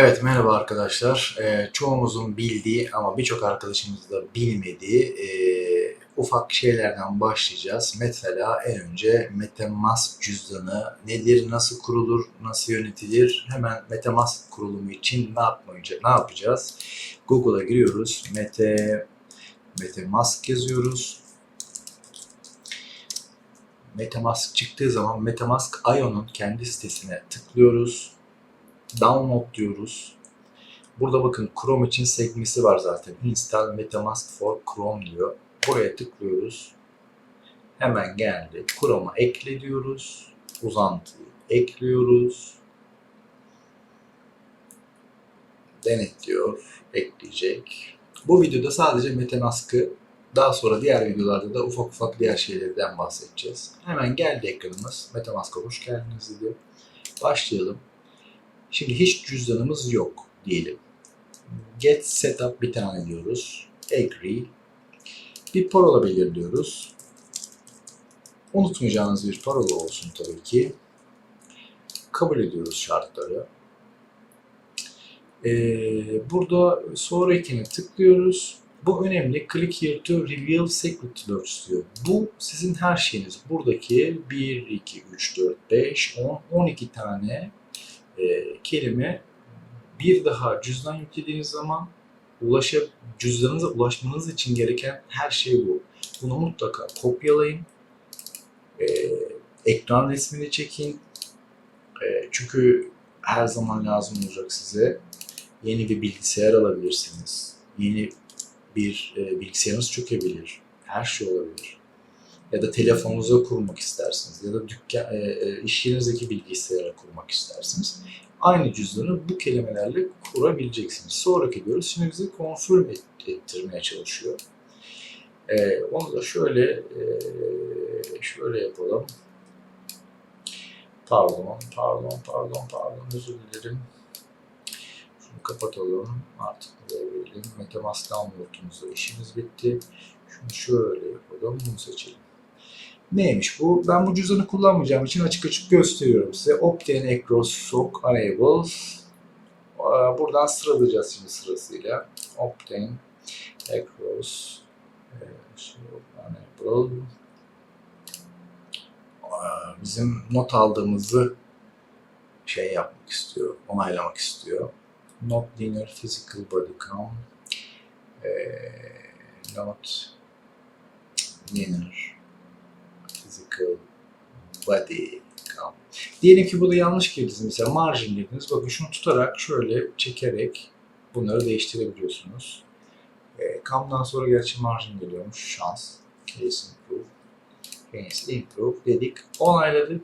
Evet merhaba arkadaşlar. Ee, çoğumuzun bildiği ama birçok arkadaşımız da bilmediği e, ufak şeylerden başlayacağız. Mesela en önce MetaMask cüzdanı nedir, nasıl kurulur, nasıl yönetilir? Hemen MetaMask kurulumu için ne yapmayacağız? Ne yapacağız? Google'a giriyoruz. Meta MetaMask yazıyoruz. MetaMask çıktığı zaman MetaMask IO'nun kendi sitesine tıklıyoruz download diyoruz. Burada bakın Chrome için sekmesi var zaten. Install MetaMask for Chrome diyor. Buraya tıklıyoruz. Hemen geldi. Chrome'a ekle diyoruz. Uzantıyı ekliyoruz. Denet diyor. Ekleyecek. Bu videoda sadece MetaMask'ı daha sonra diğer videolarda da ufak ufak diğer şeylerden bahsedeceğiz. Hemen geldi ekranımız. MetaMask'a hoş geldiniz diyor. Başlayalım. Şimdi hiç cüzdanımız yok diyelim. Get setup bir tane diyoruz. Agree. Bir parola belirliyoruz. Unutmayacağınız bir parola olsun tabii ki. Kabul ediyoruz şartları. Ee, burada sonrakine tıklıyoruz. Bu önemli. Click here to reveal secret words diyor. Bu sizin her şeyiniz. Buradaki 1, 2, 3, 4, 5, 10, 12 tane e, kelime bir daha cüzdan yüklediğiniz zaman ulaşa, cüzdanınıza ulaşmanız için gereken her şey bu. Bunu mutlaka kopyalayın. E, ekran resmini çekin. E, çünkü her zaman lazım olacak size. Yeni bir bilgisayar alabilirsiniz. Yeni bir e, bilgisayarınız çökebilir. Her şey olabilir. Ya da telefonunuza kurmak istersiniz. Ya da dükkan, e, e, iş yerinizdeki bilgisayara kurmak istersiniz. Aynı cüzdanı bu kelimelerle kurabileceksiniz. Sonraki diyoruz. Şimdi bizi confirm et- ettirmeye çalışıyor. E, onu da şöyle şöyle yapalım. Pardon, pardon, pardon, pardon. Özür dilerim. Şunu kapatalım. Artık buraya verelim. Metamask download'umuzda işimiz bitti. Şunu şöyle yapalım. Bunu seçelim. Neymiş bu? Ben bu cüzdanı kullanmayacağım için açık açık gösteriyorum size. Obtain across sock unable. Aa, Buradan sıralayacağız şimdi sırasıyla. Obtain across e, sock unable. Aa, Bizim not aldığımızı şey yapmak istiyor, onaylamak istiyor. Not linear physical body count. E, not linear physical body count. Diyelim ki burada yanlış girdiniz. Mesela margin girdiniz. Bakın şunu tutarak şöyle çekerek bunları değiştirebiliyorsunuz. E, come'dan sonra gerçi margin geliyormuş. Şans. Case improve. Case improve dedik. Onayladık.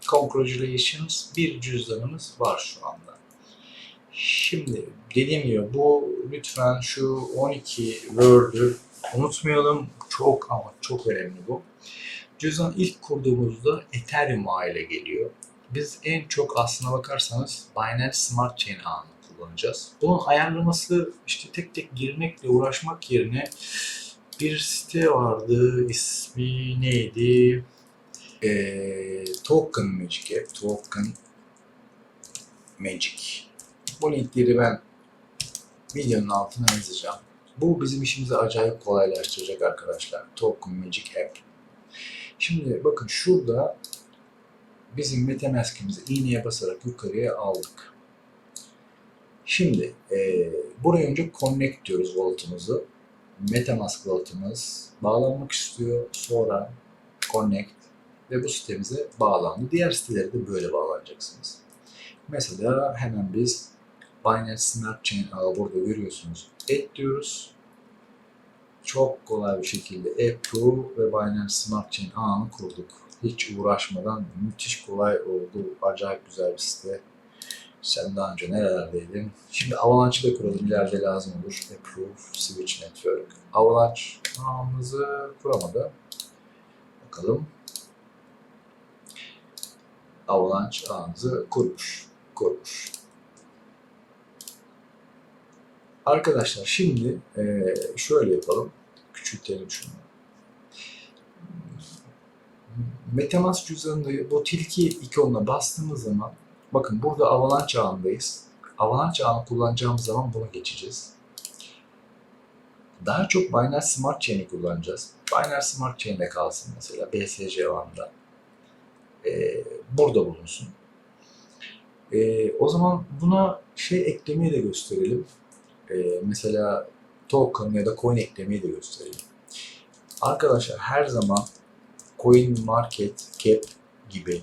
Congratulations. Bir cüzdanımız var şu anda. Şimdi dediğim gibi bu lütfen şu 12 word'ü unutmayalım. Çok ama çok önemli bu. Cüzdan ilk kurduğumuzda Ethereum ağıyla geliyor. Biz en çok aslına bakarsanız Binance Smart Chain ağını kullanacağız. Bunun ayarlaması işte tek tek girmekle uğraşmak yerine bir site vardı. ismi neydi? Ee, Token Magic App. Token Magic. Bu linkleri ben videonun altına yazacağım. Bu bizim işimizi acayip kolaylaştıracak arkadaşlar. Token Magic App. Şimdi bakın şurada bizim Metamask'imizi iğneye basarak yukarıya aldık. Şimdi e, buraya önce connect diyoruz wallet'ımızı. Metamask wallet'ımız bağlanmak istiyor. Sonra connect ve bu sitemize bağlandı. Diğer sitelere de böyle bağlanacaksınız. Mesela hemen biz Binance Smart Chain burada görüyorsunuz. Et diyoruz çok kolay bir şekilde Apple ve Binance Smart Chain ağını kurduk. Hiç uğraşmadan müthiş kolay oldu. Acayip güzel bir site. Sen daha önce nerelerdeydin? Şimdi Avalanche'ı da kuralım. İleride lazım olur. Approve, Switch Network. Avalanche ağımızı kuramadı. Bakalım. Avalanche ağımızı kurmuş. Kurmuş. Arkadaşlar şimdi şöyle yapalım. Küçültelim şunu. Metamask cüzdanında bu tilki ikonuna bastığımız zaman bakın burada Avalanche ağındayız. Avalanche ağını kullanacağımız zaman buna geçeceğiz. Daha çok Binance Smart Chain'i kullanacağız. Binance Smart Chain'de kalsın mesela BSC ağında. Ee, burada bulunsun. O zaman buna şey eklemeyi de gösterelim. Ee, mesela token ya da coin eklemeyi de gösterelim. Arkadaşlar her zaman Coin Market Cap gibi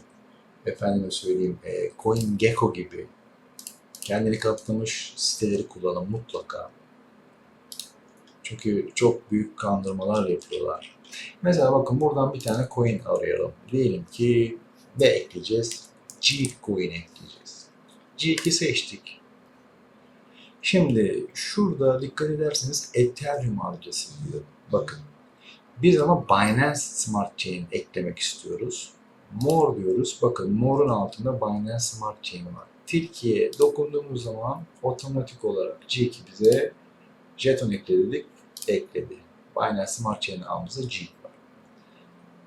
efendime söyleyeyim e, Coin Gecko gibi kendini kanıtlamış siteleri kullanın mutlaka. Çünkü çok büyük kandırmalar yapıyorlar. Mesela bakın buradan bir tane coin arayalım. Diyelim ki ne ekleyeceğiz? G coin ekleyeceğiz. G2 seçtik. Şimdi şurada dikkat ederseniz Ethereum adresi diyor. Bakın. Biz ama Binance Smart Chain eklemek istiyoruz. More diyoruz. Bakın More'un altında Binance Smart Chain var. Tilki'ye dokunduğumuz zaman otomatik olarak G2 bize jeton ekledik, ekledi. Binance Smart Chain ağımızda G var.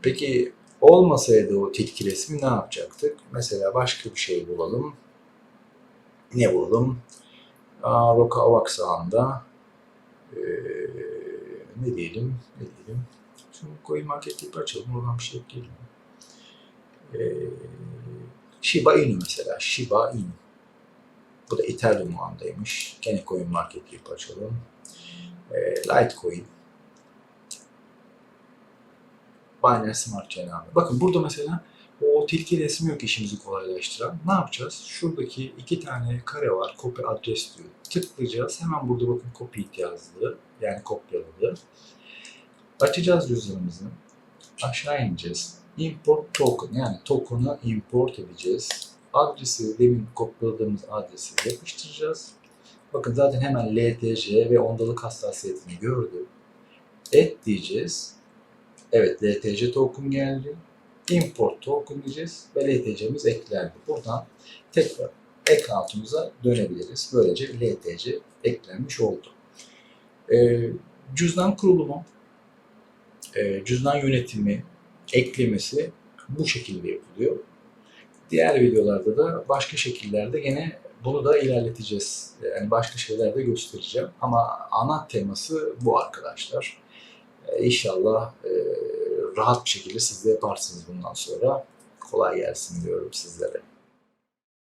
Peki olmasaydı o tilki resmi ne yapacaktık? Mesela başka bir şey bulalım. Ne bulalım? Roka Avax ağında ee, ne diyelim, ne diyelim. Şimdi Coin Market Cap açalım, oradan bir şey ekleyelim. Ee, Shiba Inu mesela, Shiba Inu. Bu da Ethereum ağındaymış. Gene Coin Market Cap açalım. Ee, Litecoin. Binance Smart Chain. Bakın burada mesela o tilki resmi yok işimizi kolaylaştıran. Ne yapacağız? Şuradaki iki tane kare var. Copy adres diyor. Tıklayacağız. Hemen burada bakın copy yazılı. Yani kopyaladı. Açacağız cüzdanımızı. Aşağı ineceğiz. Import token yani token'ı import edeceğiz. Adresi demin kopyaladığımız adresi yapıştıracağız. Bakın zaten hemen LTC ve ondalık hassasiyetini gördü. Et diyeceğiz. Evet LTC token geldi. Import token diyeceğiz LTC'miz eklendi. Buradan tekrar account'umuza dönebiliriz. Böylece LTC eklenmiş oldu. Ee, cüzdan kurulumu, e, cüzdan yönetimi, eklemesi bu şekilde yapılıyor. Diğer videolarda da başka şekillerde gene bunu da ilerleteceğiz. Yani başka şeyler de göstereceğim. Ama ana teması bu arkadaşlar. Ee, İnşallah e, rahat bir şekilde siz de yaparsınız bundan sonra. Kolay gelsin diyorum sizlere.